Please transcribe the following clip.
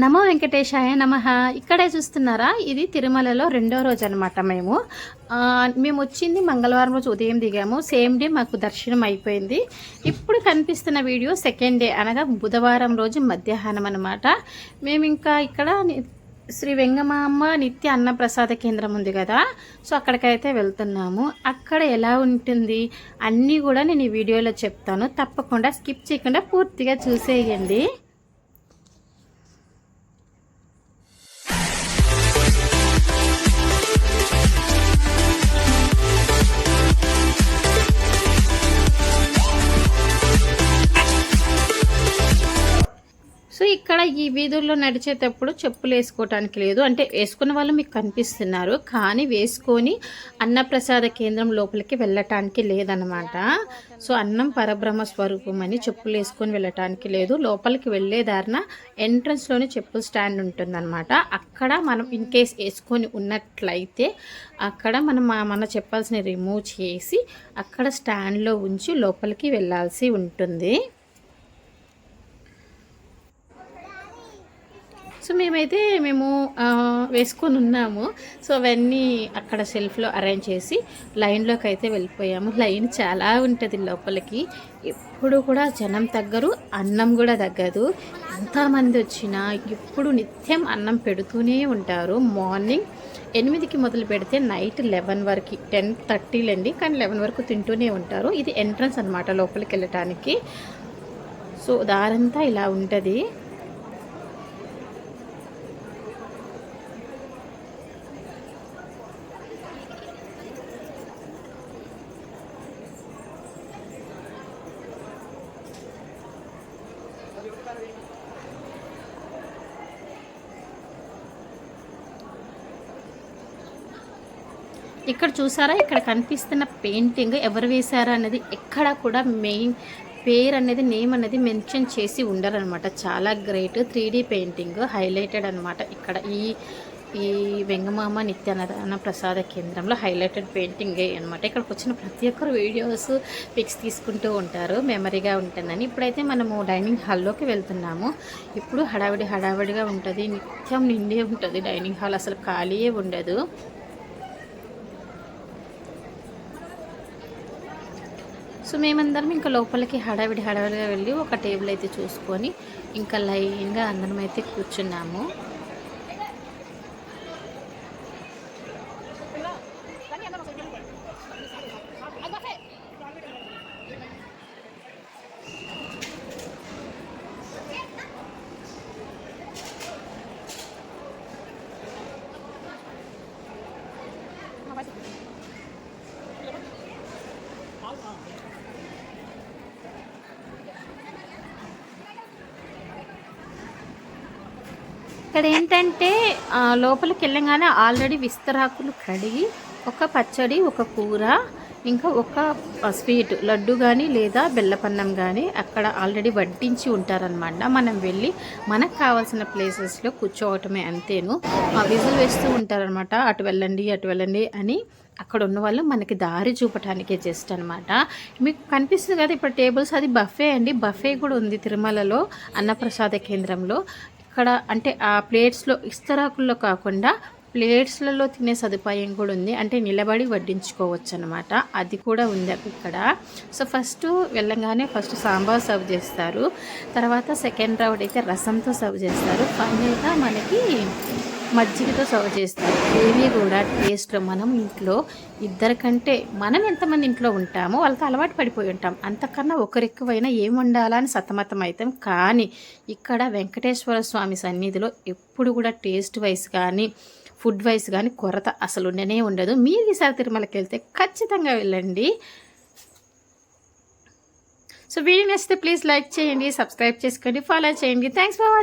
నమో వెంకటేశాయ నమ. ఇక్కడే చూస్తున్నారా? ఇది తిరుమలలో రెండో రోజు అనమాట మేము మేము వచ్చింది మంగళవారం రోజు ఉదయం దిగాము. సేమ్ డే మాకు దర్శనం అయిపోయింది. ఇప్పుడు కనిపిస్తున్న వీడియో సెకండ్ డే అనగా బుధవారం రోజు మధ్యాహ్నం అనమాట మేము ఇంకా ఇక్కడ శ్రీ వెంగమాంబ నిత్య అన్నప్రసాద కేంద్రం ఉంది కదా సో అక్కడికైతే వెళ్తున్నాము. అక్కడ ఎలా ఉంటుంది అన్నీ కూడా నేను ఈ వీడియోలో చెప్తాను. తప్పకుండా స్కిప్ చేయకుండా పూర్తిగా చూసేయండి. సో ఇక్కడ ఈ వీధుల్లో నడిచేటప్పుడు చెప్పులు వేసుకోవటానికి లేదు. అంటే వేసుకున్న వాళ్ళు మీకు కనిపిస్తున్నారు. కానీ వేసుకొని అన్నప్రసాద కేంద్రం లోపలికి వెళ్ళటానికి లేదనమాట సో అన్నం పరబ్రహ్మ స్వరూపం అని చెప్పులు వేసుకొని వెళ్ళటానికి లేదు. లోపలికి వెళ్ళే దారిన ఎంట్రన్స్లోనే చెప్పుల స్టాండ్ ఉంటుందన్నమాట. అక్కడ మనం ఇన్ కేస్ వేసుకొని ఉన్నట్లయితే అక్కడ మనం మన చెప్పాల్సిన రిమూవ్ చేసి అక్కడ స్టాండ్లో ఉంచి లోపలికి వెళ్ళాల్సి ఉంటుంది. సో మేమైతే మేము వేసుకొని ఉన్నాము. సో అవన్నీ అక్కడ సెల్ఫ్లో అరేంజ్ చేసి లైన్లోకి అయితే వెళ్ళిపోయాము. లైన్ చాలా ఉంటుంది లోపలికి. ఎప్పుడు కూడా జనం తగ్గరు అన్నం కూడా తగ్గదు. ఎంతమంది వచ్చినా ఎప్పుడు నిత్యం అన్నం పెడుతూనే ఉంటారు. మార్నింగ్ ఎనిమిదికి మొదలు పెడితే నైట్ లెవెన్ వరకు టెన్ థర్టీలండి కానీ లెవెన్ వరకు తింటూనే ఉంటారు. ఇది ఎంట్రన్స్ అనమాట లోపలికి వెళ్ళటానికి. సో దారంతా ఇలా ఉంటుంది. ఇక్కడ చూసారా? ఇక్కడ కనిపిస్తున్న పెయింటింగ్ ఎవరు వేశారా అనేది ఎక్కడ కూడా మెయిన్ పేరు అనేది నేమ్ అనేది మెన్షన్ చేసి ఉండరనమాట చాలా గ్రేట్ త్రీ పెయింటింగ్ హైలైటెడ్ అనమాట ఇక్కడ ఈ ఈ వెంగమామ నిత్యానదాన ప్రసాద కేంద్రంలో హైలైటెడ్ పెయింటింగే అనమాట ఇక్కడికి వచ్చిన ప్రతి ఒక్కరు వీడియోస్ పిక్స్ తీసుకుంటూ ఉంటారు. మెమరీగా ఉంటుందని ఇప్పుడైతే మనము డైనింగ్ హాల్లోకి వెళ్తున్నాము. ఇప్పుడు హడావిడి హడావిడిగా ఉంటుంది. నిత్యం నిండే ఉంటుంది డైనింగ్ హాల్. అసలు ఖాళీయే ఉండదు. సో మేమందరం ఇంకా లోపలికి హడావిడి హడావిడిగా వెళ్ళి ఒక టేబుల్ అయితే చూసుకొని ఇంకా లైన్గా అందరం అయితే కూర్చున్నాము. ఇక్కడ ఏంటంటే లోపలికి వెళ్ళగానే ఆల్రెడీ విస్తరాకులు కడిగి ఒక పచ్చడి ఒక కూర ఇంకా ఒక స్వీట్ లడ్డు కానీ లేదా బెల్లపన్నం కానీ అక్కడ ఆల్రెడీ వడ్డించి ఉంటారనమాట మనం వెళ్ళి మనకు కావాల్సిన ప్లేసెస్లో కూర్చోవటమే అంతేను. ఆ విజిల్ వేస్తూ ఉంటారనమాట అటు వెళ్ళండి అటు వెళ్ళండి అని అక్కడ ఉన్న వాళ్ళు మనకి దారి చూపటానికే జస్ట్ అనమాట మీకు కనిపిస్తుంది కదా ఇప్పుడు టేబుల్స్ అది బఫే అండి. బఫే కూడా ఉంది తిరుమలలో అన్నప్రసాద కేంద్రంలో. ఇక్కడ అంటే ఆ ప్లేట్స్లో ఇస్తరాకుల్లో కాకుండా ప్లేట్స్లలో తినే సదుపాయం కూడా ఉంది. అంటే నిలబడి వడ్డించుకోవచ్చు అనమాట అది కూడా ఉంది ఇక్కడ సో ఫస్ట్ వెళ్ళంగానే ఫస్ట్ సాంబార్ సర్వ్ చేస్తారు. తర్వాత సెకండ్ రౌండ్ అయితే రసంతో సర్వ్ చేస్తారు. ఫైనల్గా మనకి మజ్జిగతో సర్వ్ చేస్తారు. ఏవి కూడా టేస్ట్లో మనం ఇంట్లో ఇద్దరికంటే మనం ఎంతమంది ఇంట్లో ఉంటామో వాళ్ళతో అలవాటు పడిపోయి ఉంటాం. అంతకన్నా ఒకరెక్కువైనా ఏం వండాలా అని సతమతం అవుతాం కానీ ఇక్కడ వెంకటేశ్వర స్వామి సన్నిధిలో ఎప్పుడు కూడా టేస్ట్ వైస్ కానీ ఫుడ్ వైస్ కానీ కొరత అసలు ఉండనే ఉండదు. మీరు ఈసారి తిరుమలకి వెళ్తే ఖచ్చితంగా వెళ్ళండి. సో వీడియో నచ్చితే ప్లీజ్ లైక్ చేయండి సబ్స్క్రైబ్ చేసుకోండి ఫాలో చేయండి. Thanks for watching